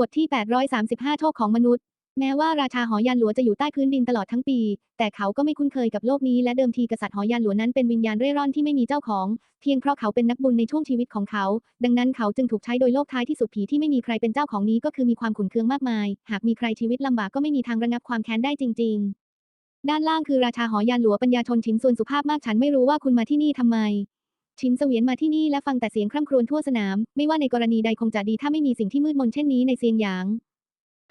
บทที่ 835โชคของมนุษย์ แม้ว่าราชาหอยันหลวจะอยู่ใต้พื้นดินตลอดทั้งปี แต่เขาก็ไม่คุ้นเคยกับโลกนี้และเดิมทีกษัตริย์หอยันหลวนั้นเป็นวิญญาณเร่ร่อนที่ไม่มีเจ้าของ เพียงเพราะเขาเป็นนักบุญในช่วงชีวิตของเขา ดังนั้นเขาจึงถูกใช้โดยโลกท้ายที่สุดผีที่ไม่มีใครเป็นเจ้าของนี้ก็คือมีความขุ่นเคืองมากมาย หากมีใครชีวิตลำบากก็ไม่มีทางระงับความแค้นได้จริง ๆ ด้านล่างคือราชาหอยันหลวปัญญาชนชินส่วนสุภาพมากฉันไม่รู้ว่าคุณมาที่นี่ทำไม ชินเสวียนมาที่นี่และฟังแต่เสียงคร่ำครวญทั่วสนาม ไม่ว่าในกรณีใดคงจะดีถ้าไม่มีสิ่งที่มืดมนเช่นนี้ในเซียงหยาง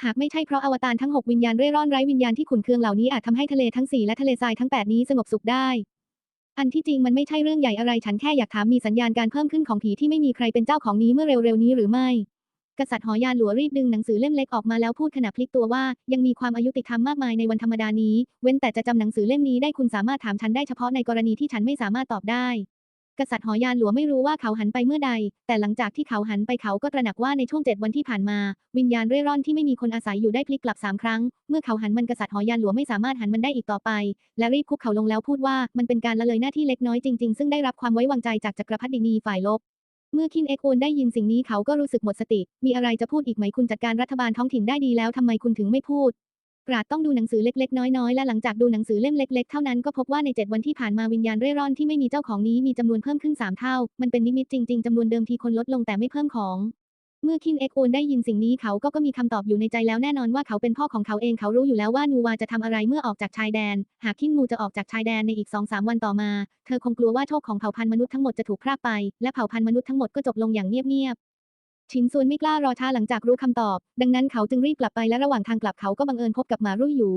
หากไม่ใช่เพราะอวตารทั้ง6วิญญาณเร่ร่อนไร้วิญญาณที่ขุนเคืองเหล่านี้อาจทำให้ทะเลทั้ง4และทะเลทรายทั้ง8นี้สงบสุขได้ อันที่จริงมันไม่ใช่เรื่องใหญ่อะไรฉันแค่อยากถามมีสัญญาณการเพิ่มขึ้นของผีที่ไม่มีใครเป็นเจ้าของนี้เมื่อเร็วๆนี้หรือไม่ กษัตริย์หอยานหลัวรีบดึงหนังสือเล่มเล็กออกมาแล้วพูดขณะพลิกตัวว่ายังมีความอายุติธรรมมากมายในวันธรรมดานี้ เว้นแต่จะจำหนังสือเล่มนี้ได้คุณสามารถถามฉันได้เฉพาะในกรณีที่ฉันไม่สามารถตอบได้ กษัตริย์หอยานหลัวไม่รู้ว่าเขาหันไปเมื่อใด แต่หลังจากที่เขาหันไปเขาก็ตระหนักว่าในช่วงเจ็ดวันที่ผ่านมา วิญญาณเร่ร่อนที่ไม่มีคนอาศัยอยู่ได้พลิกกลับสามครั้ง เมื่อเขาหันมันกษัตริย์หอยานหลัวไม่สามารถหันมันได้อีกต่อไป และรีบคุกเขาลงแล้วพูดว่ามันเป็นการละเลยหน้าที่เล็กน้อยจริงๆ ซึ่งได้รับความไว้วางใจจากจักรพรรดินีฝ่ายลบเมื่อคินเอ็กโอนได้ยินสิ่งนี้เขาก็รู้สึกหมดสติ มีอะไรจะพูดอีกไหมคุณจัดการรัฐบาลท้องถิ่นได้ดีแล้วทำไมคุณถึงไม่พูด ปราดต้องดูหนังสือเล็กๆ น้อยๆ และหลังจากดูหนังสือเล่มเล็ก ๆ เท่านั้นก็พบว่าใน 7 วันที่ผ่านมาวิญญาณเร่ร่อนที่ไม่มีเจ้าของนี้มีจำนวนเพิ่มขึ้น 3 เท่า มันเป็นนิมิตจริง ๆจำนวนเดิมทีคนลดลงแต่ไม่เพิ่มของ เมื่อคินเอ็กโอนได้ยินสิ่งนี้เขาก็ก็มีคำตอบอยู่ในใจแล้วแน่นอนว่าเขาเป็นพ่อของเขาเองเขารู้อยู่แล้วว่านูวาจะทำอะไรเมื่อออกจากชายแดน หากคินมูจะออกจากชายแดนในอีก2-3วันต่อมา เธอคงกลัวว่าโชคของเผ่าพันธุ์มนุษย์ทั้งหมดจะถูกพรากไป และเผ่าพันธุ์มนุษย์ทั้งหมดก็จบลงอย่างเงียบๆ ชินซวนไม่กล้ารอช้าหลังจากรู้คำตอบ ดังนั้นเขาจึงรีบกลับไปและระหว่างทางกลับเขาก็บังเอิญพบกับหมารุ่ยหยู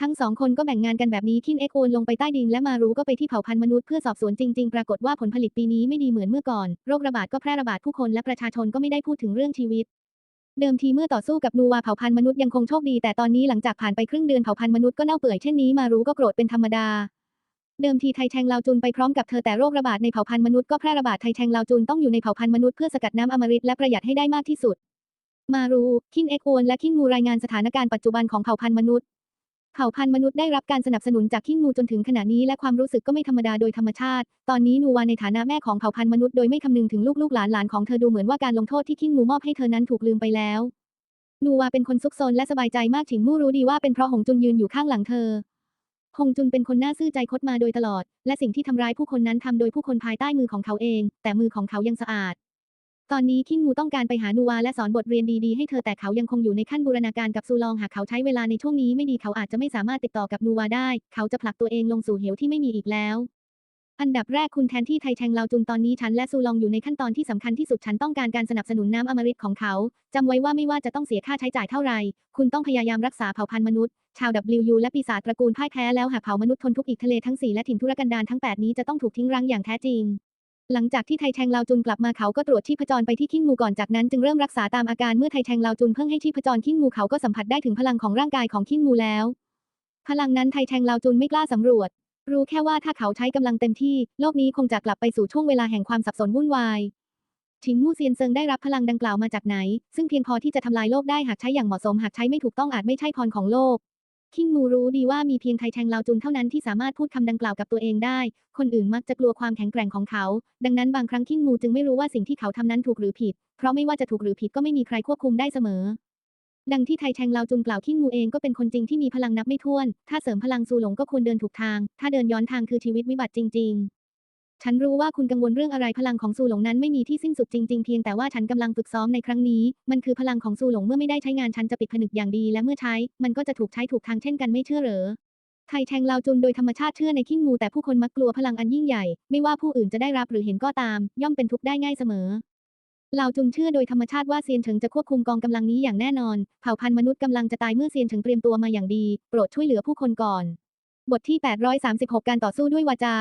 ทั้งสองคนก็แบ่งงานกันแบบนี้คินเอ็กโอนลงไปใต้ดินและมารู้ก็ไปที่เผ่าพันธุ์มนุษย์เพื่อสอบสวนจริง ๆ ปรากฏว่าผลผลิตปีนี้ไม่ดีเหมือนเมื่อก่อน โรคระบาดก็แพร่ระบาดผู้คนและประชาชนก็ไม่ได้พูดถึงเรื่องชีวิต เดิมทีเมื่อต่อสู้กับนูวาเผ่าพันธุ์มนุษย์ยังคงโชคดีแต่ตอนนี้หลังจากผ่านไปครึ่งเดือนเผ่าพันธุ์มนุษย์ก็เน่าเปื่อยเช่นนี้มารู้ก็โกรธเป็นธรรมดา เดิมทีไทแชงลาวจุนไปพร้อมกับเธอแต่โรคระบาดในเผ่าพันธุ์มนุษย์ก็แพร่ระบาดไทแชงลาวจุนต้องอยู่ในเผ่าพันธุ์มนุษย์เพื่อสกัดน้ำอมฤตและประหยัดให้ได้มากที่สุด มารูคินเอ็กโอนและคินมูรายงานสถานการณ์ปัจจุบันของเผ่าพันธุ์มนุษย์ เผ่าพันธุ์มนุษย์ได้รับการสนับสนุนจากคินมูจนถึงขณะนี้และความรู้สึกก็ไม่ธรรมดาโดยธรรมชาติ ตอนนี้นูวาในฐานะแม่ของเผ่าพันธุ์มนุษย์โดยไม่คำนึงถึงลูกๆหลานๆของเธอดูเหมือนว่าการลงโทษที่คินมูมอบให้เธอนั้นถูกลืมไปแล้วนูวาเป็นคนซุกซนและสบายใจมากฉิงมู่รู้ดีว่าเป็นเพราะหงจุนยืนอยู่ข้างหลังเธอ หงจุนเป็นคนน่าซื่อใจคดมาโดยตลอด และสิ่งที่ทำร้ายผู้คนนั้นทำโดยผู้คนภายใต้มือของเขาเอง แต่มือของเขายังสะอาด ตอนนี้คินมูต้องการไปหานูวาและสอนบทเรียนดีๆให้เธอแต่เขายังคงอยู่ในขั้นบูรณาการกับซูลองหากเขาใช้เวลาในช่วงนี้ไม่ดีเขาอาจจะไม่สามารถติดต่อกับนูวาได้ เขาจะผลักตัวเองลงสู่เหวที่ไม่มีอีกแล้วอันดับแรกคุณแทนที่ไทแชงลาวจุนตอนนี้ฉันและซูลองอยู่ในขั้นตอนที่สำคัญที่สุดฉันต้องการการสนับสนุนน้ำอมฤตของเขาจำไว้ว่าไม่ว่าจะต้องเสียค่าใช้จ่ายเท่าไหร่ คุณต้องพยายามรักษาเผ่าพันธุ์มนุษย์ ชาว WU และปีศาจตระกูลพ่ายแพ้แล้วหากเผ่ามนุษย์ทนทุกข์อีกทะเลทั้งสี่และถิ่นทุรกันดารทั้ง 8 นี้จะต้องถูกทิ้งรั้งอย่างแท้จริง หลังจากที่ไทแชงลาวจุนกลับมาเขาก็ตรวจชีพจรไปที่ขิ้งมูก่อนจากนั้นจึงเริ่มรักษาตามอาการเมื่อไทแชงลาวจุนเพิ่งให้ชีพจรขิ้งมูเขาก็สัมผัสได้ถึงพลังของร่างกายของขิ้งมูแล้ว พลังนั้นไทแชงลาวจุนไม่กล้าสำรวจ รู้แค่ว่าถ้าเขาใช้กำลังเต็มที่ โลกนี้คงจะกลับไปสู่ช่วงเวลาแห่งความสับสนวุ่นวายชิงมู่เซียนเซิงได้รับพลังดังกล่าวมาจากไหน ซึ่งเพียงพอที่จะทำลายโลกได้หากใช้อย่างเหมาะสมหากใช้ไม่ถูกต้องอาจไม่ใช่พรของโลก คิงมูรู้ดีว่ามีเพียงไทแทงลาวจุนเท่านั้นที่สามารถพูดคำดังกล่าวกับตัวเองได้ คนอื่นมักจะกลัวความแข็งแกร่งของเขา ดังนั้นบางครั้งคิงมูจึงไม่รู้ว่าสิ่งที่เขาทำนั้นถูกหรือผิด เพราะไม่ว่าจะถูกหรือผิดก็ไม่มีใครควบคุมได้เสมอ ดังที่ไทแทงลาวจุนกล่าวคิงมูเองก็เป็นคนจริงที่มีพลังนับไม่ถ้วน ถ้าเสริมพลังซูหลงก็ควรเดินถูกทาง ถ้าเดินย้อนทางคือชีวิตวิบัติจริง ๆ ฉันรู้ว่าคุณกังวลเรื่องอะไรพลังของซูหลงนั้นไม่มีที่สิ้นสุดจริงๆ เพียงแต่ว่าฉันกำลังฝึกซ้อมในครั้งนี้ มันคือพลังของซูหลงเมื่อไม่ได้ใช้งานฉันจะปิดผนึกอย่างดี และเมื่อใช้ มันก็จะถูกใช้ถูกทางเช่นกันไม่เชื่อเหรอไทแชงลาวจุนโดยธรรมชาติเชื่อในขิ้งมูแต่ผู้คนมักกลัวพลังอันยิ่งใหญ่ ไม่ว่าผู้อื่นจะได้รับหรือเห็นก็ตาม ย่อมเป็นทุกข์ได้ง่ายเสมอลาวจุนเชื่อโดยธรรมชาติว่าเซียนเฉิงจะควบคุมกองกำลังนี้อย่างแน่นอน เผ่าพันธุ์มนุษย์กำลังจะตายเมื่อเซียนเฉิงเตรียมตัวมาอย่างดี โปรดช่วยเหลือผู้คนก่อน บทที่ 836 การต่อสู้ด้วยวาจา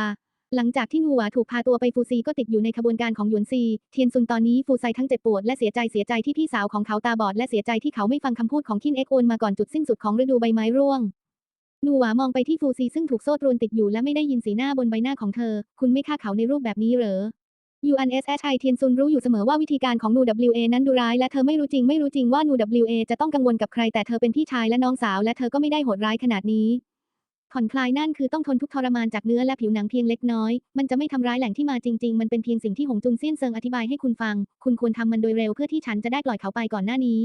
หลังจากที่นูหวาถูกพาตัวไปฟูซีก็ติดอยู่ในขบวนการของหยวนซี เทียนซุนตอนนี้ฟูไซทั้งเจ็บปวดและเสียใจเสียใจที่พี่สาวของเขาตาบอดและเสียใจที่เขาไม่ฟังคำพูดของคินเอ็กโอนมาก่อนจุดสิ้นสุดของฤดูใบไม้ร่วงนูหวามองไปที่ฟูซีซึ่งถูกโซ่ตรวนติดอยู่และไม่ได้ยินสีหน้าบนใบหน้าของเธอ คุณไม่ฆ่าเขาในรูปแบบนี้เหรอ UNSHI เทียนซุนรู้อยู่เสมอว่าวิธีการของนู WA นั้นดูร้ายและเธอไม่รู้จริงไม่รู้จริงว่านู WA จะต้องกังวลกับใครแต่เธอเป็นพี่ชายและน้องสาวและเธอก็ไม่ได้โหดร้ายขนาดนี้ ผ่อนคลายนั่นคือต้องทนทุกทรมานจากเนื้อและผิวหนังเพียงเล็กน้อย มันจะไม่ทำร้ายแหล่งที่มาจริง ๆ มันเป็นเพียงสิ่งที่หงจุนเซียนเซิงอธิบายให้คุณฟัง คุณควรทำมันโดยเร็วเพื่อที่ฉันจะได้ปล่อยเขาไปก่อนหน้านี้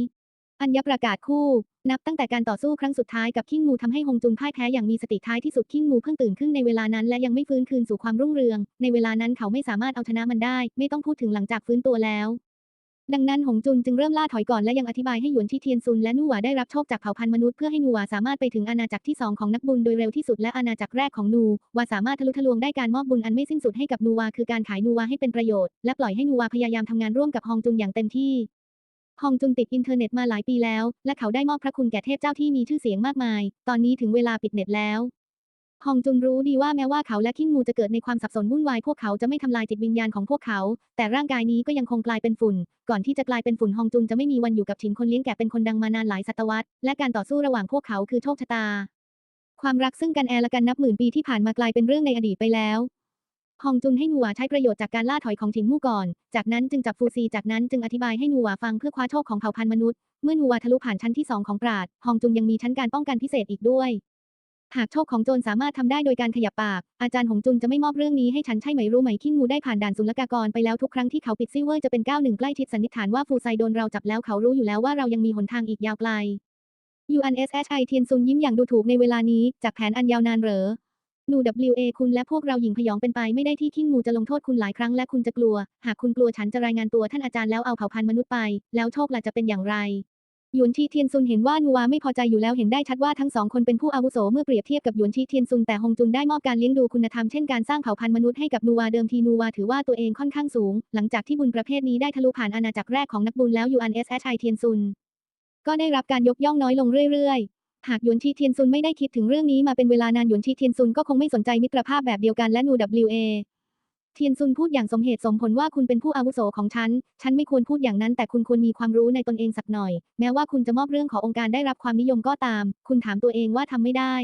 อัญญประกาศคู่ นับตั้งแต่การต่อสู้ครั้งสุดท้ายกับขิงมูทำให้ฮงจุนพ่ายแพ้อย่างมีสติท้ายที่สุดขิงมูเพิ่งตื่นขึ้นในเวลานั้นและยังไม่ฟื้นคืนสู่ความรุ่งเรือง ในเวลานั้นเขาไม่สามารถเอาชนะมันได้ ไม่ต้องพูดถึงหลังจากฟื้นตัวแล้ว ดังนั้นหงจุนจึงเริ่มล่าถอยก่อนและยังอธิบายให้หยวนที่เทียนซุนและนูหวาได้รับโชคจากเผ่าพันธุ์มนุษย์เพื่อให้นูหวาสามารถไปถึงอาณาจักรที่สองของนักบุญโดยเร็วที่สุดและอาณาจักรแรกของนูวาสามารถทะลุทะลวงได้การมอบบุญอันไม่สิ้นสุดให้กับนูวาคือการขายนูวาให้เป็นประโยชน์และปล่อยให้นูวาพยายามทำงานร่วมกับฮองจุนอย่างเต็มที่ฮองจุนติดอินเทอร์เน็ตมาหลายปีแล้ว และเขาได้มอบพระคุณแก่เทพเจ้าที่มีชื่อเสียงมากมาย ตอนนี้ถึงเวลาปิดเน็ตแล้ว ฮองจุนรู้ดีว่าแม้ว่าเขาและคิงมูจะเกิดในความสับสนวุ่นวายพวกเขาจะไม่ทำลายจิตวิญญาณของพวกเขา แต่ร่างกายนี้ก็ยังคงกลายเป็นฝุ่น ก่อนที่จะกลายเป็นฝุ่นฮองจุนจะไม่มีวันอยู่กับฉินคนเลี้ยงแกะเป็นคนดังมานานหลายศตวรรษ และการต่อสู้ระหว่างพวกเขาคือโชคชะตา ความรักซึ่งกันแอละกันนับหมื่นปีที่ผ่านมากลายเป็นเรื่องในอดีตไปแล้วฮองจุนให้นัวใช้ประโยชน์จากการล่าถอยของฉิงมู่ก่อน จากนั้นจึงจับฟูซี จากนั้นจึงอธิบายให้นัวฟังเพื่อคว้าโชคของเผ่าพันธุ์มนุษย์ เมื่อนัวทะลุผ่านชั้นที่สองของปราดฮองจุนยังมีชั้นการป้องกันพิเศษอีกด้วย หากโชคของโจรสามารถทำได้โดยการขยับปาก อาจารย์หงจุนจะไม่มอบเรื่องนี้ให้ฉันใช่ไหมรู้ไหมคิงมูได้ผ่านด่านศุลกากรไปแล้วทุกครั้งที่เขาปิดซิเวอร์จะเป็นก้าวหนึ่งใกล้ชิดสันนิษฐานว่าฟูไซโดนเราจับแล้วเขารู้อยู่แล้วว่าเรายังมีหนทางอีกยาวไกล UNSHI เทียนซุนยิ้มอย่างดูถูกในเวลานี้จากแผนอันยาวนานเหรอนู WA คุณและพวกเราหญิงพยองเป็นไปไม่ได้ที่คิงมูจะลงโทษคุณหลายครั้งและคุณจะกลัว หากคุณกลัวฉันจะรายงานตัวท่านอาจารย์แล้วเอาเผ่าพันธุ์มนุษย์ไป แล้วโชคล่ะจะเป็นอย่างไร หยวนชีเทียนซุนเห็นว่านัวไม่พอใจอยู่แล้วเห็นได้ชัดว่าทั้งสองคนเป็นผู้อาวุโสเมื่อเปรียบเทียบกับหยวนชีเทียนซุนแต่ฮงจุนได้มอบการเลี้ยงดูคุณธรรมเช่นการสร้างเผ่าพันธุ์มนุษย์ให้กับนัวเดิมทีนัวถือว่าตัวเองค่อนข้างสูง หลังจากที่บุญประเภทนี้ได้ทะลุผ่านอาณาจักรแรกของนักบุญแล้ว UNSHI เทียนซุน ก็ได้รับการยกย่องน้อยลงเรื่อยๆ หากหยวนชีเทียนซุนไม่ได้คิดถึงเรื่องนี้มาเป็นเวลานานหยวนชีเทียนซุนก็คงไม่สนใจมิตรภาพแบบเดียวกันและนู WA เทียนซุนพูดอย่างสมเหตุสมผลว่าคุณเป็นผู้อาวุโสของฉัน ฉันไม่ควรพูดอย่างนั้นแต่คุณควรมีความรู้ในตนเองสักหน่อย แม้ว่าคุณจะมอบเรื่องขององค์การได้รับความนิยมก็ตาม คุณถามตัวเองว่าทำไม่ได้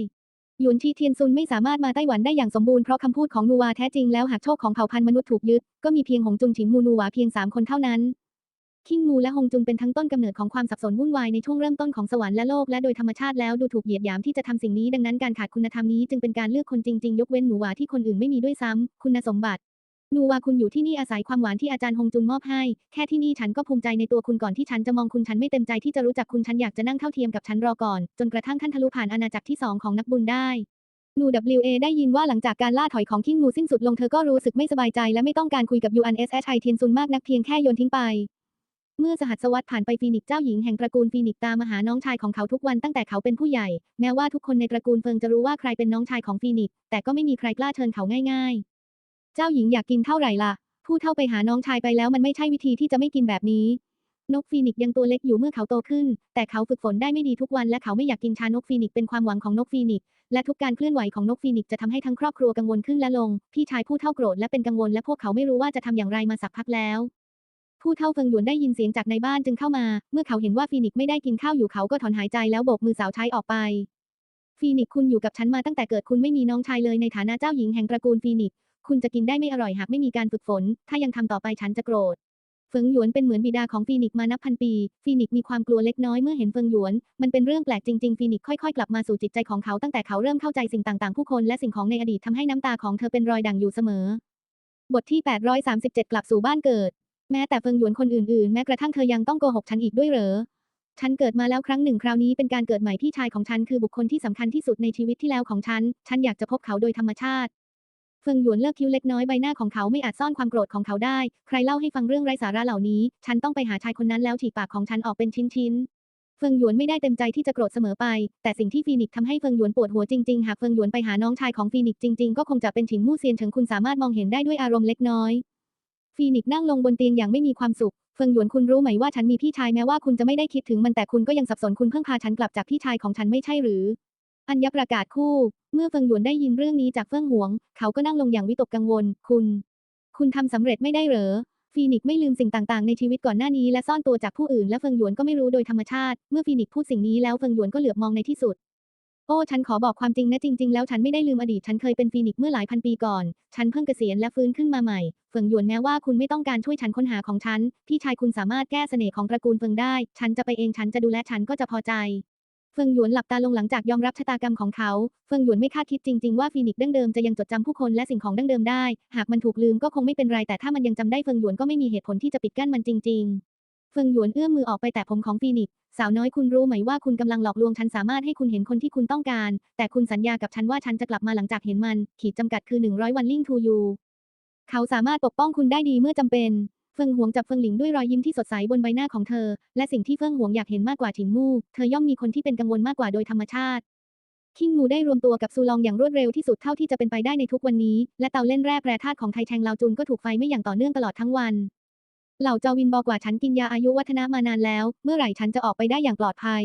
หยวนชีเทียนซุนไม่สามารถมาไต้หวันได้อย่างสมบูรณ์เพราะคำพูดของนัวแท้จริงแล้วหากโชคของเผ่าพันธุ์มนุษย์ถูกยึด ก็มีเพียงหงจุนฉินมูนัวเพียงสามคนเท่านั้น คิงมูและฮงจุนเป็นทั้งต้นกำเนิดของความสับสนวุ่นวายในช่วงเริ่มต้นของสวรรค์และโลกและโดยธรรมชาติแล้วดูถูกเหยียดหยามที่จะทำสิ่งนี้ดังนั้นการขาดคุณธรรมนี้จึงเป็นการเลือกคนจริงๆ ยกเว้นหนูวาที่คนอื่นไม่มีด้วยซ้ำคุณสมบัติ นูวาคุณอยู่ที่นี่อาศัยความหวานที่อาจารย์ฮงจุนมอบให้ แค่ที่นี่ฉันก็ภูมิใจในตัวคุณก่อนที่ฉันจะมองคุณฉันไม่เต็มใจที่จะรู้จักคุณฉันอยากจะนั่งเท่าเทียมกับฉันรอก่อน จนกระทั่งท่านทะลุผ่านอาณาจักรที่สองของนักบุญได้นู WA ได้ยินว่าหลังจากการล่าถอยของคิงมูสิ้นสุดลงเธอก็รู้สึกไม่สบายใจและไม่ต้องการคุยกับ UNSHI เทียนซุนมากนักเพียงแค่โยนทิ้งไป เมื่อสหัสวรรษผ่านไปฟีนิกเจ้าหญิงแห่งตระกูลฟีนิกตามหาน้องชายของเขาทุกวันตั้งแต่เขาเป็นผู้ใหญ่ แม้ว่าทุกคนในตระกูลเฟิงจะรู้ว่าใครเป็นน้องชายของฟีนิกแต่ก็ไม่มีใครกล้าเชิญเขาง่ายๆ เจ้าหญิงอยากกินเท่าไหร่ล่ะ ผู้เท่าไปหาน้องชายไปแล้วมันไม่ใช่วิธีที่จะไม่กินแบบนี้ นกฟีนิกซ์ยังตัวเล็กอยู่เมื่อเขาโตขึ้น แต่เขาฝึกฝนได้ไม่ดีทุกวันและเขาไม่อยากกินชานกฟีนิกซ์เป็นความหวังของนกฟีนิกซ์และทุกการเคลื่อนไหวของนกฟีนิกซ์จะทำให้ทั้งครอบครัวกังวลขึ้นและลง พี่ชายผู้เท่าโกรธและเป็นกังวลและพวกเขาไม่รู้ว่าจะทำอย่างไรมาสักพักแล้ว ผู้เท่าเฟิงหยวนได้ยินเสียงจากในบ้านจึงเข้ามา เมื่อเขาเห็นว่าฟีนิกซ์ไม่ได้กินข้าวอยู่เขาก็ถอนหายใจแล้วโบกมือสาวใช้ออกไปฟีนิกคุณอยู่กับฉันมาตั้งแต่เกิดคุณไม่มีน้องชายเลยในฐานะเจ้าหญิงแห่งตระกูลฟีนิกซ คุณจะกินได้ไม่อร่อยหากไม่มีการฝึกฝน ถ้ายังทำต่อไปฉันจะโกรธ เฟิงหยวนเป็นเหมือนบิดาของฟีนิกซ์มานับพันปี ฟีนิกซ์มีความกลัวเล็กน้อยเมื่อเห็นเฟิงหยวน มันเป็นเรื่องแปลกจริงๆ ฟีนิกซ์ค่อยๆ กลับมาสู่จิตใจของเขาตั้งแต่เขาเริ่มเข้าใจสิ่งต่างๆ ผู้คนและสิ่งของในอดีตทำให้น้ำตาของเธอเป็นรอยด่างอยู่เสมอ บทที่ 837 กลับสู่บ้านเกิด แม้แต่เฟิงหยวนคนอื่นๆ แม้กระทั่งเธอยังต้องโกหกฉันอีกด้วยเหรอฉันเกิดมาแล้วครั้งหนึ่งคราวนี้เป็นการเกิดใหม่พี่ชายของฉันคือบุคคลที่สำคัญที่สุดในชีวิตที่แล้วของฉัน ฉันอยากจะพบเขาโดยธรรมชาติ ฟิงหยวนเลิกคิ้วเล็กน้อยใบหน้าของเขาไม่อาจซ่อนความโกรธของเขาได้ ใครเล่าให้ฟังเรื่องไร้สาระเหล่านี้ ฉันต้องไปหาชายคนนั้นแล้วฉีกปากของฉันออกเป็นชิ้นๆเฟิงหยวนไม่ได้เต็มใจที่จะโกรธเสมอไป แต่สิ่งที่ฟีนิกทำให้เฟิงหยวนปวดหัวจริงๆ หากเฟิงหยวนไปหาน้องชายของฟีนิกจริงๆ ก็คงจะเป็นฉินมู่เซียนเฉิงคุณสามารถมองเห็นได้ด้วยอารมณ์เล็กน้อย ฟีนิกนั่งลงบนเตียงอย่างไม่มีความสุข เฟิงหยวนคุณรู้ไหมว่าฉันมีพี่ชายแม้ว่าคุณจะไม่ได้คิดถึงมันแต่คุณก็ยังสับสนคุณเพิ่งพาฉันกลับจากพี่ชายของฉันไม่ใช่หรือ อัญญประกาศคู่ เมื่อเฟิงหยวนได้ยินเรื่องนี้จากเฟิงหวง เขาก็นั่งลงอย่างวิตกกังวล คุณ คุณทำสำเร็จไม่ได้เหรอ ฟีนิกไม่ลืมสิ่งต่างๆ ในชีวิตก่อนหน้านี้และซ่อนตัวจากผู้อื่นและเฟิงหยวนก็ไม่รู้โดยธรรมชาติ เมื่อฟีนิกพูดสิ่งนี้แล้วเฟิงหยวนก็เหลือบมองในที่สุด โอ้ ฉันขอบอกความจริงนะจริง ๆ แล้วฉันไม่ได้ลืมอดีต ฉันเคยเป็นฟีนิกเมื่อหลายพันปีก่อน ฉันเพิ่งเกษียณและฟื้นขึ้นมาใหม่ เฟิงหยวนแม้ว่าคุณไม่ต้องการช่วยฉันค้นหาของฉัน พี่ชายคุณสามารถแก้เสน่ห์ของตระกูลเฟิงได้ ฉันจะไปเอง ฉันจะดูแล ฉันก็จะพอใจ ฟิงหยวนหลับตาลงหลังจากยอมรับชะตากรรมของเขาเฟิงหยวนไม่คาดคิดจริงๆว่าฟีนิกซ์ดั้งเดิมจะยังจดจำผู้คนและสิ่งของดั้งเดิมได้ หากมันถูกลืมก็คงไม่เป็นไรแต่ถ้ามันยังจำได้เฟิงหยวนก็ไม่มีเหตุผลที่จะปิดกั้นมันจริง ๆ เฟิงหยวนเอื้อมมือออกไปแตะผมของฟีนิกซ์สาวน้อยคุณรู้ไหมว่าคุณกำลังหลอกลวงฉันสามารถให้คุณเห็นคนที่คุณต้องการ แต่คุณสัญญากับฉันว่าฉันจะกลับมาหลังจากเห็นมัน ขีดจำกัดคือ100วันลิงทูยูเขาสามารถปกป้องคุณได้ดีเมื่อจำเป็น เฟิงหวงจับเฟิงหลิงด้วยรอยยิ้มที่สดใสบนใบหน้าของเธอ และสิ่งที่เฟิงหวงอยากเห็นมากกว่าถิงมู่เธอย่อมมีคนที่เป็นกังวลมากกว่าโดยธรรมชาติคิงมูได้รวมตัวกับซูลองอย่างรวดเร็วที่สุดเท่าที่จะเป็นไปได้ในทุกวันนี้ และเตาเล่นแร่แปรธาตุของไทแชงลาวจุนก็ถูกไฟไม่อย่างต่อเนื่องตลอดทั้งวัน เหล่าจอวินบอกว่าฉันกินยาอายุวัฒนะมานานแล้ว เมื่อไหร่ฉันจะออกไปได้อย่างปลอดภัย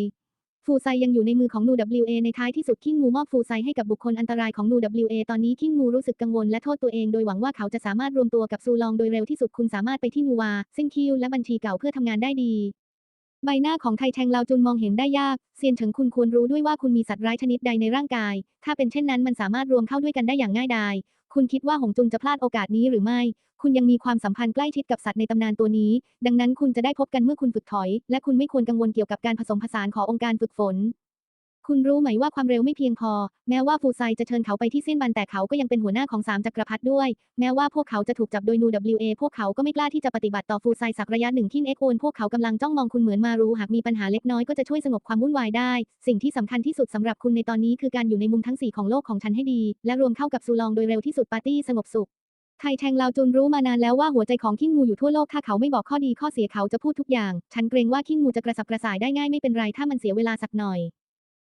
ฟูไซยังอยู่ในมือของนู WA ในท้ายที่สุดคิงมูมอบฟูไซให้กับบุคคลอันตรายของนู WA ตอนนี้คิงมูรู้สึกกังวลและโทษตัวเองโดยหวังว่าเขาจะสามารถรวมตัวกับซูลองโดยเร็วที่สุดคุณสามารถไปที่นูวาซิงคิวและบัญชีเก่าเพื่อทำงานได้ดี ใบหน้าของไทแทงลาวจุนมองเห็นได้ยากเซียนเฉิงคุณควรรู้ด้วยว่าคุณมีสัตว์ร้ายชนิดใดในร่างกาย ถ้าเป็นเช่นนั้นมันสามารถรวมเข้าด้วยกันได้อย่างง่ายดายคุณคิดว่าหงจุนจะพลาดโอกาสนี้หรือไม่ คุณยังมีความสัมพันธ์ใกล้ชิดกับสัตว์ในตำนานตัวนี้ ดังนั้นคุณจะได้พบกันเมื่อคุณฝึกถอย และคุณไม่ควรกังวลเกี่ยวกับการผสมผสานขององค์การฝึกฝน คุณรู้ไหมว่าความเร็วไม่เพียงพอ แม้ว่าฟูไซจะเชิญเขาไปที่เส้นบันแต่เขาก็ยังเป็นหัวหน้าของสามจักรพรรดิด้วย แม้ว่าพวกเขาจะถูกจับโดยนู WA พวกเขาก็ไม่กล้าที่จะปฏิบัติต่อฟูไซสักระยะหนึ่งที่เอ็กโอนพวกเขากำลังจ้องมองคุณเหมือนมารู้หากมีปัญหาเล็กน้อยก็จะช่วยสงบความวุ่นวายได้ สิ่งที่สำคัญที่สุดสำหรับคุณในตอนนี้คือการอยู่ในมุมทั้งสี่ของโลกของฉันให้ดี และรวมเข้ากับซูลองโดยเร็วที่สุดปาร์ตี้สงบสุขไทแทงลาวจุนรู้มานานแล้วว่าหัวใจของคิงมูอยู่ทั่วโลกถ้าเขาไม่บอกข้อดีข้อเสียเขาจะพูดทุกอย่าง ฉันเกรงว่าคิงมูจะกระสับกระส่ายได้ง่ายไม่เป็นไรถ้ามันเสียเวลาสักหน่อย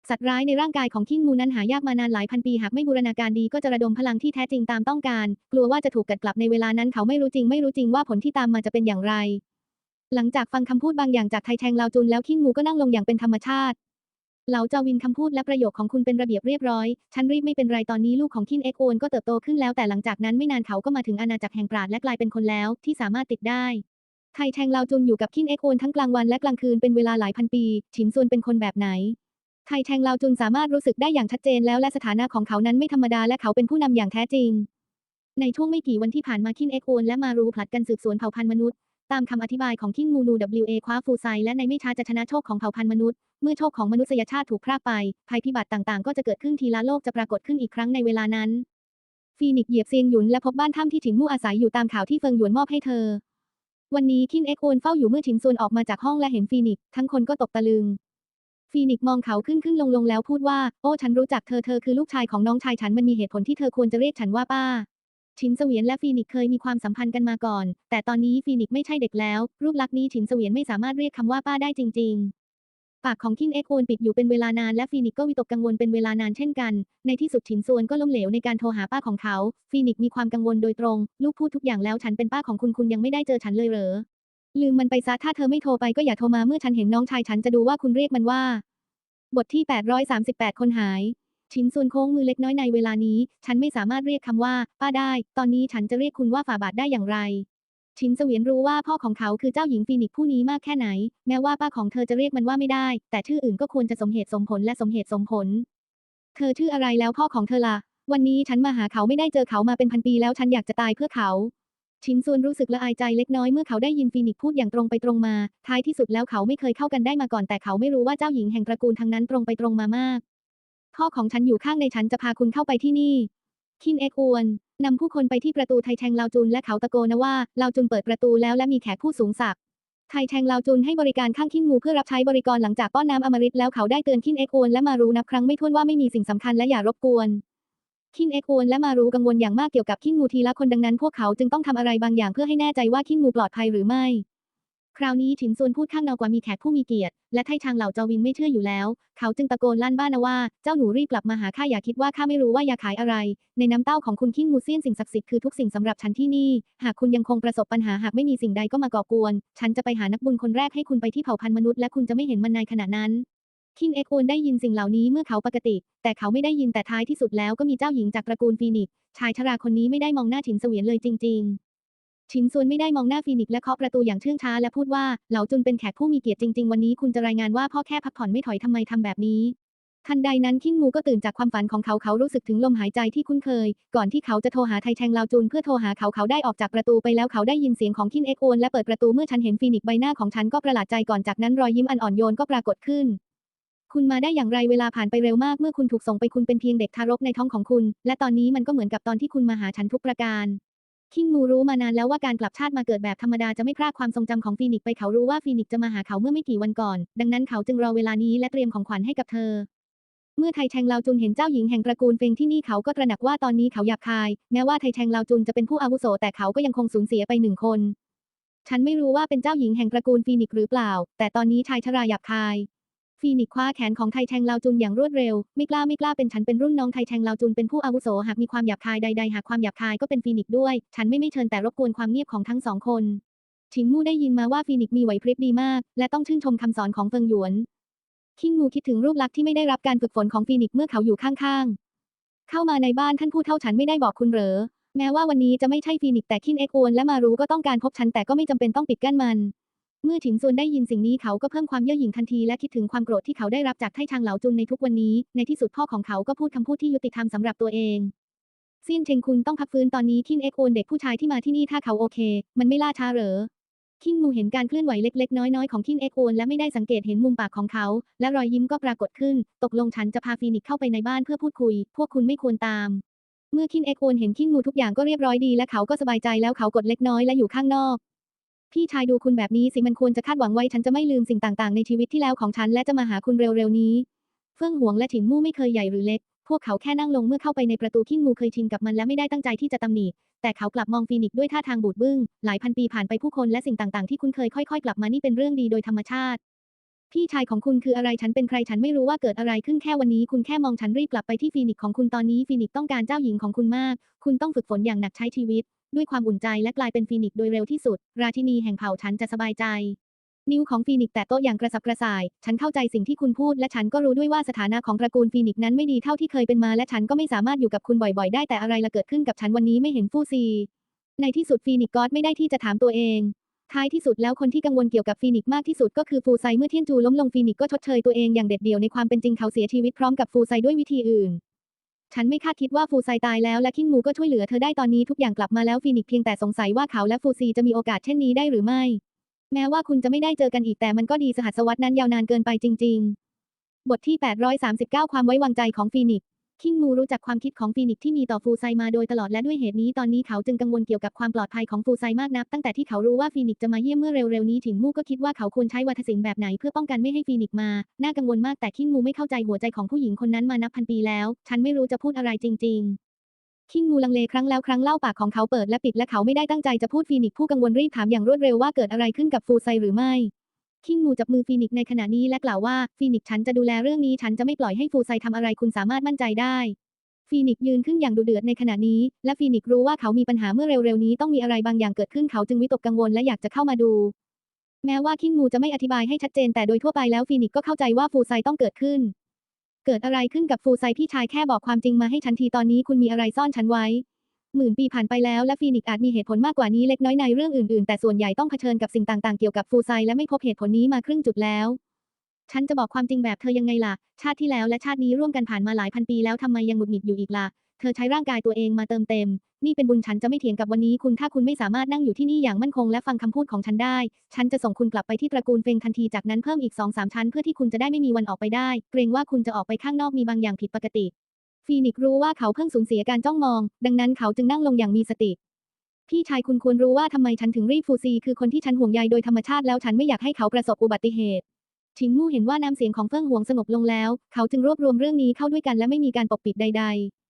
สัตว์ร้ายในร่างกายของคิงมูนั้นหายากมานานหลายพันปีหากไม่บูรณาการดีก็จะระดมพลังที่แท้จริงตามต้องการ กลัวว่าจะถูกกัดกลับในเวลานั้นเขาไม่รู้จริงไม่รู้จริงว่าผลที่ตามมาจะเป็นอย่างไร หลังจากฟังคำพูดบางอย่างจากไทแทงลาวจุนแล้วคิงมูก็นั่งลงอย่างเป็นธรรมชาติเหลาจาวินคำพูดและประโยคของคุณเป็นระเบียบเรียบร้อย ฉันรีบไม่เป็นไรตอนนี้ลูกของคินเอ็กโอนก็เติบโตขึ้นแล้วแต่หลังจากนั้นไม่นานเขาก็มาถึงอาณาจักรแห่งปราดและกลายเป็นคนแล้วที่สามารถติดได้ไทแทงลาวจุนอยู่กับคินเอ็กโอนทั้งกลางวันและกลางคืนเป็นเวลาหลายพันปี ฉินซวนเป็นคนแบบไหน ไทแทงลาวจุนสามารถรู้สึกได้อย่างชัดเจนแล้วและสถานะของเขานั้นไม่ธรรมดาและเขาเป็นผู้นำอย่างแท้จริง ในช่วงไม่กี่วันที่ผ่านมาคินเอ็กโอนและมารูผลัดกันสืบสวนเผ่าพันธุ์มนุษย์ตามคำอธิบายของคิงมูนู WA คว้าฟูไซและในไม่ช้าจะชนะโชคของเผ่าพันธุ์มนุษย์ เมื่อโชคของมนุษยชาติถูกพรากไป ภัยพิบัติต่างๆ ก็จะเกิดขึ้นทีละโลกจะปรากฏขึ้นอีกครั้งในเวลานั้น ฟีนิกเหยียบเซียงหยุนและพบบ้านถ้ำที่ถิงมู่อาศัยอยู่ตามข่าวที่เฟิงหยวนมอบให้เธอ วันนี้คินเอ็กโอนเฝ้าอยู่เมื่อฉินซวนออกมาจากห้องและเห็นฟีนิกทั้งคนก็ตกตะลึง ฟีนิกมองเขาขึ้นขึ้นลงลงแล้วพูดว่า โอ้ฉันรู้จักเธอเธอคือลูกชายของน้องชายฉันมันมีเหตุผลที่เธอควรจะเรียกฉันว่าป้า ฉินเสวียนและฟีนิกเคยมีความสัมพันธ์กันมาก่อน แต่ตอนนี้ฟีนิกไม่ใช่เด็กแล้ว รูปลักษณ์นี้ฉินเสวียนไม่สามารถเรียกคำว่าป้าได้จริง ๆปากของคินเอ็กโอนปิดอยู่เป็นเวลานานและฟีนิกก็วิตกกังวลเป็นเวลานานเช่นกัน ในที่สุดฉินซวนก็ล้มเหลวในการโทรหาป้าของเขา ฟีนิกมีความกังวลโดยตรง ลูกพูดทุกอย่างแล้วฉันเป็นป้าของคุณคุณยังไม่ได้เจอฉันเลยเหรอ ลืมมันไปซะถ้าเธอไม่โทรไปก็อย่าโทรมาเมื่อฉันเห็นน้องชายฉันจะดูว่าคุณเรียกมันว่า บทที่ 838 คนหาย ชิ้นส่วนโค้งมือเล็กน้อยในเวลานี้ ฉันไม่สามารถเรียกคำว่า ป้าได้ ตอนนี้ฉันจะเรียกคุณว่าฝ่าบาทได้อย่างไร ชินเสวียนรู้ว่าพ่อของเขาคือเจ้าหญิงฟีนิกผู้นี้มากแค่ไหน แม้ว่าป้าของเธอจะเรียกมันว่าไม่ได้ แต่ชื่ออื่นก็ควรจะสมเหตุสมผลและสมเหตุสมผล เธอชื่ออะไรแล้วพ่อของเธอล่ะ วันนี้ฉันมาหาเขาไม่ได้เจอเขามาเป็นพันปีแล้วฉันอยากจะตายเพื่อเขา ชินซวนรู้สึกละอายใจเล็กน้อยเมื่อเขาได้ยินฟีนิกพูดอย่างตรงไปตรงมา ท้ายที่สุดแล้วเขาไม่เคยเข้ากันได้มาก่อนแต่เขาไม่รู้ว่าเจ้าหญิงแห่งตระกูลทางนั้นตรงไปตรงมามาก พ่อของฉันอยู่ข้างในฉันจะพาคุณเข้าไปที่นี่ คินเอ็กอวนนำผู้คนไปที่ประตูไทแทงลาวจุนและเขาตะโกนว่าลาวจุนเปิดประตูแล้วและมีแขกผู้สูงศักดิ์ไทแทงลาวจุนให้บริการข้างคินงูเพื่อรับใช้บริกรหลังจากป้อนน้ำอมฤตแล้วเขาได้เตือนคินเอ็กอวนและมารู้นับครั้งไม่ถ้วนว่าไม่มีสิ่งสำคัญและอย่ารบกวน คินเอ็กโอนและมารู้กังวลอย่างมากเกี่ยวกับคินงูทีละคนดังนั้นพวกเขาจึงต้องทำอะไรบางอย่างเพื่อให้แน่ใจว่าคินงูปลอดภัยหรือไม่ คราวนี้ฉินซวนพูดข้างนอกว่ามีแขกผู้มีเกียรติ และไทชางเหล่าเจาวินไม่เชื่ออยู่แล้ว เขาจึงตะโกนลั่นบ้านนะว่า เจ้าหนูรีบกลับมาหาข้าอย่าคิดว่าข้าไม่รู้ว่ายาขายอะไร ในน้ำเต้าของคุณคินงูเซียนสิ่งศักดิ์สิทธิ์คือทุกสิ่งสำหรับฉันที่นี่ หากคุณยังคงประสบปัญหาหากไม่มีสิ่งใดก็มาก่อกวน ฉันจะไปหานักบุญคนแรกให้คุณไปที่เผ่าพันธุ์มนุษย์และคุณจะไม่เห็นมันในขณะนั้น คินเอ็กโอนได้ยินสิ่งเหล่านี้เมื่อเขาปกติ แต่เขาไม่ได้ยินแต่ท้ายที่สุดแล้วก็มีเจ้าหญิงจากตระกูลฟีนิกซ์ชายชราคนนี้ไม่ได้มองหน้าฉินเสวียนเลยจริง ๆ ฉินซวนไม่ได้มองหน้าฟีนิกซ์และเคาะประตูอย่างเชื่องช้าและพูดว่าเหล่าจุนเป็นแขกผู้มีเกียรติจริง ๆ วันนี้คุณจะรายงานว่าพ่อแค่พักผ่อนไม่ถอยทำไมทำแบบนี้ทันใดนั้นคิงมูก็ตื่นจากความฝันของเขาเขารู้สึกถึงลมหายใจที่คุ้นเคย ก่อนที่เขาจะโทรหาไทแชงลาวจุนเพื่อโทรหาเขาเขาได้ออกจากประตูไปแล้วเขาได้ยินเสียงของคินเอ็กโอนและเปิดประตูเมื่อฉันเห็นฟีนิกใบหน้าของฉันก็ประหลาดใจก่อนจากนั้นรอยยิ้มอันอ่อนโยนก็ปรากฏขึ้น คุณมาได้อย่างไรเวลาผ่านไปเร็วมากเมื่อคุณถูกส่งไปคุณเป็นเพียงเด็กทารกในท้องของคุณ และตอนนี้มันก็เหมือนกับตอนที่คุณมาหาฉันทุกประการคิงมูรู้มานานแล้วว่าการกลับชาติมาเกิดแบบธรรมดาจะไม่พรากความทรงจำของฟีนิกไปเขารู้ว่าฟีนิกจะมาหาเขาเมื่อไม่กี่วันก่อน ดังนั้นเขาจึงรอเวลานี้และเตรียมของขวัญให้กับเธอ เมื่อไทแชงลาวจุนเห็นเจ้าหญิงแห่งตระกูลเฟงที่นี่เขาก็ตระหนักว่าตอนนี้เขาหยาบคาย แม้ว่าไทแชงลาวจุนจะเป็นผู้อาวุโสแต่เขาก็ยังคงสูญเสียไปหนึ่งคน ฉันไม่รู้ว่าเป็นเจ้าหญิงแห่งตระกูลฟีนิกหรือเปล่า แต่ตอนนี้ชายชราหยาบคาย ฟีนิกคว้าแขนของไทแชงลาวจุนอย่างรวดเร็ว ไม่กล้าไม่กล้าเป็นฉันเป็นรุ่นน้องไทแชงลาวจุนเป็นผู้อาวุโสหากมีความหยาบคายใด ๆ หากความหยาบคายก็เป็นฟีนิกด้วย ฉันไม่ไม่เชิญแต่รบกวนความเงียบของทั้งสองคน ชินมู่ได้ยินมาว่าฟีนิกมีไหวพริบดีมาก และต้องชื่นชมคำสอนของเฟิงหยวน คิงมูคิดถึงรูปลักษณ์ที่ไม่ได้รับการฝึกฝนของฟีนิกเมื่อเขาอยู่ข้างๆ เข้ามาในบ้านท่านผู้เท่าฉันไม่ได้บอกคุณเหรอ แม้ว่าวันนี้จะไม่ใช่ฟีนิกแต่คินเอ็กโอนและมารู้ก็ต้องการพบฉันแต่ก็ไม่จำเป็นต้องปิดกั้นมัน เมื่อฉินซวนได้ยินสิ่งนี้เขาก็เพิ่มความเย่อหยิ่งทันทีและคิดถึงความโกรธที่เขาได้รับจากไทชางเหลาจุนในทุกวันนี้ ในที่สุดพ่อของเขาก็พูดคำพูดที่ยุติธรรมสำหรับตัวเองเซียนเชงคุณต้องพักฟื้นตอนนี้คินเอ็กโอนเด็กผู้ชายที่มาที่นี่ถ้าเขาโอเค มันไม่ล่าช้าเหรอคิงมูเห็นการเคลื่อนไหวเล็กๆ น้อยๆ ของคินเอ็กโอนและไม่ได้สังเกตเห็นมุมปากของเขา และรอยยิ้มก็ปรากฏขึ้น ตกลงฉันจะพาฟีนิกเข้าไปในบ้านเพื่อพูดคุย พวกคุณไม่ควรตาม เมื่อคินเอ็กโอนเห็นคิงมูทุกอย่างก็เรียบร้อยดีและเขาก็สบายใจแล้วเขากดเล็กน้อยและอยู่ข้างนอก พี่ชายดูคุณแบบนี้สิมันควรจะคาดหวังไว้ฉันจะไม่ลืมสิ่งต่างๆ ในชีวิตที่แล้วของฉันและจะมาหาคุณเร็วๆนี้ เฟื่องหวงและฉินมู่ไม่เคยใหญ่หรือเล็ก พวกเขาแค่นั่งลงเมื่อเข้าไปในประตูคิงมูเคยชินกับมันและไม่ได้ตั้งใจที่จะตำหนิ แต่เขากลับมองฟีนิกด้วยท่าทางบูดบึ้ง หลายพันปีผ่านไปผู้คนและสิ่งต่างๆ ที่คุณเคยค่อยๆ กลับมานี่เป็นเรื่องดีโดยธรรมชาติ พี่ชายของคุณคืออะไรฉันเป็นใครฉันไม่รู้ว่าเกิดอะไรขึ้นแค่วันนี้คุณแค่มองฉันรีบกลับไปที่ฟีนิกของคุณตอนนี้ฟีนิกต้องการเจ้าหญิงของคุณมาก คุณต้องฝึกฝนอย่างหนักใช้ชีวิต ด้วยความอุ่นใจและกลายเป็นฟีนิกซ์โดยเร็วที่สุด ราชินีแห่งเผ่าฉันจะสบายใจ นิ้วของฟีนิกซ์แตะโต๊ะอย่างกระสับกระส่าย ฉันเข้าใจสิ่งที่คุณพูดและฉันก็รู้ด้วยว่าสถานะของตระกูลฟีนิกซ์นั้นไม่ดีเท่าที่เคยเป็นมาและฉันก็ไม่สามารถอยู่กับคุณบ่อยๆ ได้แต่อะไรละเกิดขึ้นกับฉันวันนี้ไม่เห็นฟู่ซี ในที่สุดฟีนิกซ์ก็ไม่ได้ที่จะถามตัวเองท้ายที่สุดแล้วคนที่กังวลเกี่ยวกับฟีนิกมากที่สุดก็คือฟูไซเมื่อเทียนจูล้มลงฟีนิกก็ชดเชยตัวเองอย่างเด็ดเดี่ยวในความเป็นจริงเขาเสียชีวิตพร้อมกับฟูไซด้วยวิธีอื่น ฉันไม่คาดคิดว่าฟูไซตายแล้วและคิงมูก็ช่วยเหลือเธอได้ตอนนี้ทุกอย่างกลับมาแล้วฟีนิกเพียงแต่สงสัยว่าเขาและฟูซีจะมีโอกาสเช่นนี้ได้หรือไม่ แม้ว่าคุณจะไม่ได้เจอกันอีกแต่มันก็ดีสหัสวรรษนั้นยาวนานเกินไปจริง ๆ บทที่ 839 ความไว้วางใจของฟีนิก์ คิงมูรู้จักความคิดของฟีนิกซ์ที่มีต่อฟูไซมาโดยตลอดและด้วยเหตุนี้ตอนนี้เขาจึงกังวลเกี่ยวกับความปลอดภัยของฟูไซมากนับ ตั้งแต่ที่เขารู้ว่าฟีนิกซ์จะมาเยี่ยมเมื่อเร็วๆนี้ถิงมู่ก็คิดว่าเขาควรใช้วัฒศิลป์แบบไหนเพื่อป้องกันไม่ให้ฟีนิกซ์มา น่ากังวลมากแต่คิงมูไม่เข้าใจหัวใจของผู้หญิงคนนั้นมานับพันปีแล้ว ฉันไม่รู้จะพูดอะไรจริง ๆคิงมูลังเลครั้งแล้วครั้งเล่าปากของเขาเปิดและปิดและเขาไม่ได้ตั้งใจจะพูดฟีนิกซ์ผู้กังวลรีบถามอย่างรวดเร็วว่าเกิดอะไรขึ้นกับฟูไซหรือไม่ คิงมูจับมือฟีนิกในขณะนี้และกล่าวว่าฟีนิกฉันจะดูแลเรื่องนี้ฉันจะไม่ปล่อยให้ฟูไซทำอะไรคุณสามารถมั่นใจได้ฟีนิกยืนขึ้นอย่างดุเดือดในขณะนี้ และฟีนิกรู้ว่าเขามีปัญหาเมื่อเร็วๆนี้ต้องมีอะไรบางอย่างเกิดขึ้นเขาจึงวิตกกังวลและอยากจะเข้ามาดู แม้ว่าคิงมูจะไม่อธิบายให้ชัดเจนแต่โดยทั่วไปแล้วฟีนิกก็เข้าใจว่าฟูไซต้องเกิดขึ้น เกิดอะไรขึ้นกับฟูไซพี่ชายแค่บอกความจริงมาให้ฉันทีตอนนี้คุณมีอะไรซ่อนฉันไว้ หมื่นปีผ่านไปแล้วและฟีนิกซ์อาจมีเหตุผลมากกว่านี้เล็กน้อยในเรื่องอื่นๆ แต่ส่วนใหญ่ต้องเผชิญกับสิ่งต่างๆ เกี่ยวกับฟูไซและไม่พบเหตุผลนี้มาครึ่งจุดแล้ว ฉันจะบอกความจริงแบบเธอยังไงล่ะ ชาติที่แล้วและชาตินี้ร่วมกันผ่านมาหลายพันปีแล้วทำไมยังหงุดหงิดอยู่อีกล่ะ เธอใช้ร่างกายตัวเองมาเติมเต็ม นี่เป็นบุญฉันจะไม่เถียงกับวันนี้คุณถ้าคุณไม่สามารถนั่งอยู่ที่นี่อย่างมั่นคงและฟังคำพูดของฉันได้ ฉันจะส่งคุณกลับไปที่ตระกูลเฟงทันทีจากนั้นเพิ่มอีกสองสามชั้นเพื่อที่คุณจะได้ไม่มีวันออกไปได้ เกรงว่าคุณจะออกไปข้างนอกมีบางอย่างผิดปกติ ฟีนิกซ์รู้ว่าเขาเพิ่งสูญเสียการจ้องมอง ดังนั้นเขาจึงนั่งลงอย่างมีสติ พี่ชายคุณควรรู้ว่าทำไมฉันถึงรีบฟูซี คือคนที่ฉันห่วงใยโดยธรรมชาติแล้วฉันไม่อยากให้เขาประสบอุบัติเหตุชิงมู่เห็นว่าน้ำเสียงของเฟิ่งหวงสงบลงแล้ว เขาจึงรวบรวมเรื่องนี้เข้าด้วยกันและไม่มีการปกปิดใด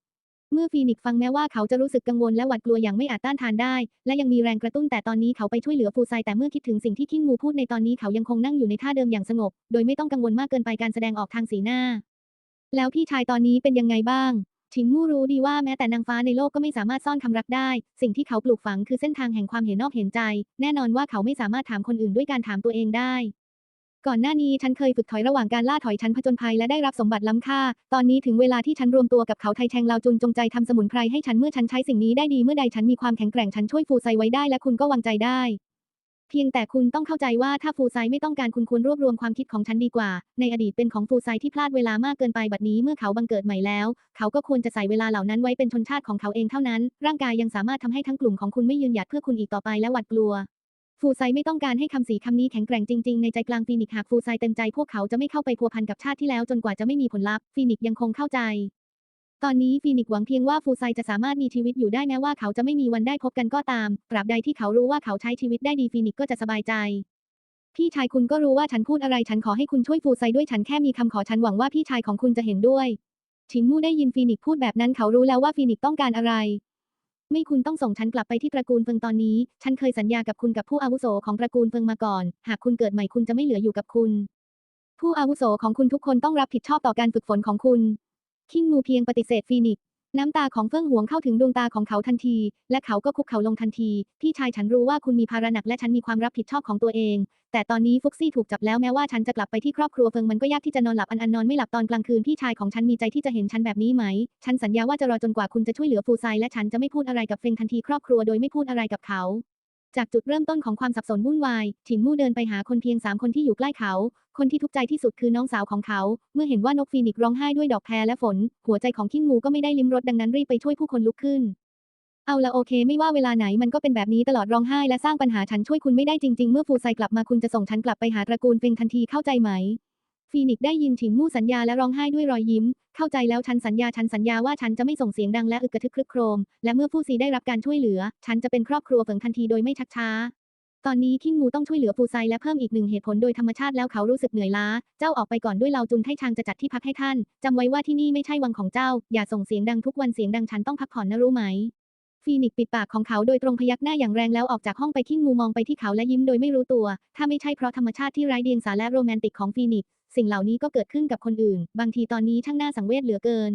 ๆเมื่อฟีนิกซ์ฟังแม้ว่าเขาจะรู้สึกกังวลและหวาดกลัวอย่างไม่อาจต้านทานได้ และยังมีแรงกระตุ้นแต่ตอนนี้เขาไปช่วยเหลือฟูไซแต่เมื่อคิดถึงสิ่งที่คิงมูพูดในตอนนี้เขายังคงนั่งอยู่ในท่าเดิมอย่างสงบ โดยไม่ต้องกังวลมากเกินไปการแสดงออกทางสีหน้า แล้วพี่ชายตอนนี้เป็นยังไงบ้าง ชิงมู่รู้ดีว่าแม้แต่นางฟ้าในโลกก็ไม่สามารถซ่อนคำรักได้ สิ่งที่เขาปลูกฝังคือเส้นทางแห่งความเห็นนอกเห็นใจ แน่นอนว่าเขาไม่สามารถถามคนอื่นด้วยการถามตัวเองได้ ก่อนหน้านี้ฉันเคยฝึกถอยระหว่างการล่าถอยชันผจญภัยและได้รับสมบัติล้ำค่า ตอนนี้ถึงเวลาที่ฉันรวมตัวกับเขาไทแชงลาวจุนจงใจทำสมุนไพรให้ฉันเมื่อฉันใช้สิ่งนี้ได้ดีเมื่อใดฉันมีความแข็งแกร่งฉันช่วยฟูไซไว้ได้และคุณก็วางใจได้ เพียงแต่คุณต้องเข้าใจว่าถ้าฟูไซไม่ต้องการคุณควรรวบรวมความคิดของฉันดีกว่า ในอดีตเป็นของฟูไซที่พลาดเวลามากเกินไปบัดนี้เมื่อเขาบังเกิดใหม่แล้ว เขาก็ควรจะใส่เวลาเหล่านั้นไว้เป็นชนชาติของเขาเองเท่านั้น ร่างกายยังสามารถทำให้ทั้งกลุ่มของคุณไม่ยืนหยัดเพื่อคุณอีกต่อไปและหวาดกลัว ฟูไซไม่ต้องการให้คำสีคำนี้แข็งแกร่งจริงๆในใจกลางฟีนิกซ์หากฟูไซเต็มใจพวกเขาจะไม่เข้าไปพัวพันกับชาติที่แล้วจนกว่าจะไม่มีผลลัพธ์ฟีนิกซ์ยังคงเข้าใจ ตอนนี้ฟีนิกซ์หวังเพียงว่าฟูไซจะสามารถมีชีวิตอยู่ได้แม้ว่าเขาจะไม่มีวันได้พบกันก็ตามตราบใดที่เขารู้ว่าเขาใช้ชีวิตได้ดีฟีนิกซ์ก็จะสบายใจ พี่ชายคุณก็รู้ว่าฉันพูดอะไรฉันขอให้คุณช่วยฟูไซด้วยฉันแค่มีคำขอฉันหวังว่าพี่ชายของคุณจะเห็นด้วย ชินมู่ได้ยินฟีนิกซ์พูดแบบนั้นเขารู้แล้วว่าฟีนิกซ์ต้องการอะไร ไม่คุณต้องส่งฉันกลับไปที่ตระกูลเฟิงตอนนี้ ฉันเคยสัญญากับคุณกับผู้อาวุโสของตระกูลเฟิงมาก่อน หากคุณเกิดใหม่คุณจะไม่เหลืออยู่กับคุณ ผู้อาวุโสของคุณทุกคนต้องรับผิดชอบต่อการฝึกฝนของคุณ คิงมูเพียงปฏิเสธฟีนิกน้ำตาของเฟิ่งหวงเข้าถึงดวงตาของเขาทันที และเขาก็คุกเข่าลงทันที พี่ชายฉันรู้ว่าคุณมีภาระหนักและฉันมีความรับผิดชอบของตัวเอง แต่ตอนนี้ฟุกซี่ถูกจับแล้วแม้ว่าฉันจะกลับไปที่ครอบครัวเฟิงมันก็ยากที่จะนอนหลับอันอันนอนไม่หลับตอนกลางคืนพี่ชายของฉันมีใจที่จะเห็นฉันแบบนี้ไหม ฉันสัญญาว่าจะรอจนกว่าคุณจะช่วยเหลือฟูไซและฉันจะไม่พูดอะไรกับเฟิงทันทีครอบครัวโดยไม่พูดอะไรกับเขาจากจุดเริ่มต้นของความสับสนวุ่นวาย ฉินมู่เดินไปหาคนเพียงสามคนที่อยู่ใกล้เขา คนที่ทุกข์ใจที่สุดคือน้องสาวของเขา เมื่อเห็นว่านกฟีนิกซ์ร้องไห้ด้วยดอกแพรและฝน หัวใจของคิงมูก็ไม่ได้ลิ้มรสดังนั้นรีบไปช่วยผู้คนลุกขึ้น เอาละโอเค ไม่ว่าเวลาไหนมันก็เป็นแบบนี้ตลอดร้องไห้และสร้างปัญหาฉันช่วยคุณไม่ได้จริง ๆ เมื่อฟูไซกลับมาคุณจะส่งฉันกลับไปหาตระกูลเฟงทันทีเข้าใจไหม ฟีนิกซ์ได้ยินฉินมู่สัญญาและร้องไห้ด้วยรอยยิ้ม เข้าใจแล้วฉันสัญญาฉันสัญญาว่าฉันจะไม่ส่งเสียงดังและอึกกระทึกครึกโครม และเมื่อผู้ซีได้รับการช่วยเหลือ ฉันจะเป็นครอบครัวเฟิงทันทีโดยไม่ชักช้า ตอนนี้คิงมูต้องช่วยเหลือฟูไซและเพิ่มอีกหนึ่งเหตุผลโดยธรรมชาติแล้วเขารู้สึกเหนื่อยล้า เจ้าออกไปก่อนด้วยเราจุนไทชางจะจัดที่พักให้ท่าน จำไว้ว่าที่นี่ไม่ใช่วังของเจ้า อย่าส่งเสียงดังทุกวันเสียงดังฉันต้องพักผ่อนนะรู้ไหม ฟีนิกปิดปากของเขาโดยตรงพยักหน้าอย่างแรงแล้วออกจากห้องไปคิงมูมองไปที่เขาและยิ้มโดยไม่รู้ตัว ถ้าไม่ใช่เพราะธรรมชาติที่ไร้เดียงสาและโรแมนติกของฟีนิกสิ่งเหล่านี้ก็เกิดขึ้นกับคนอื่น บางทีตอนนี้ช่างน่าสังเวชเหลือเกิน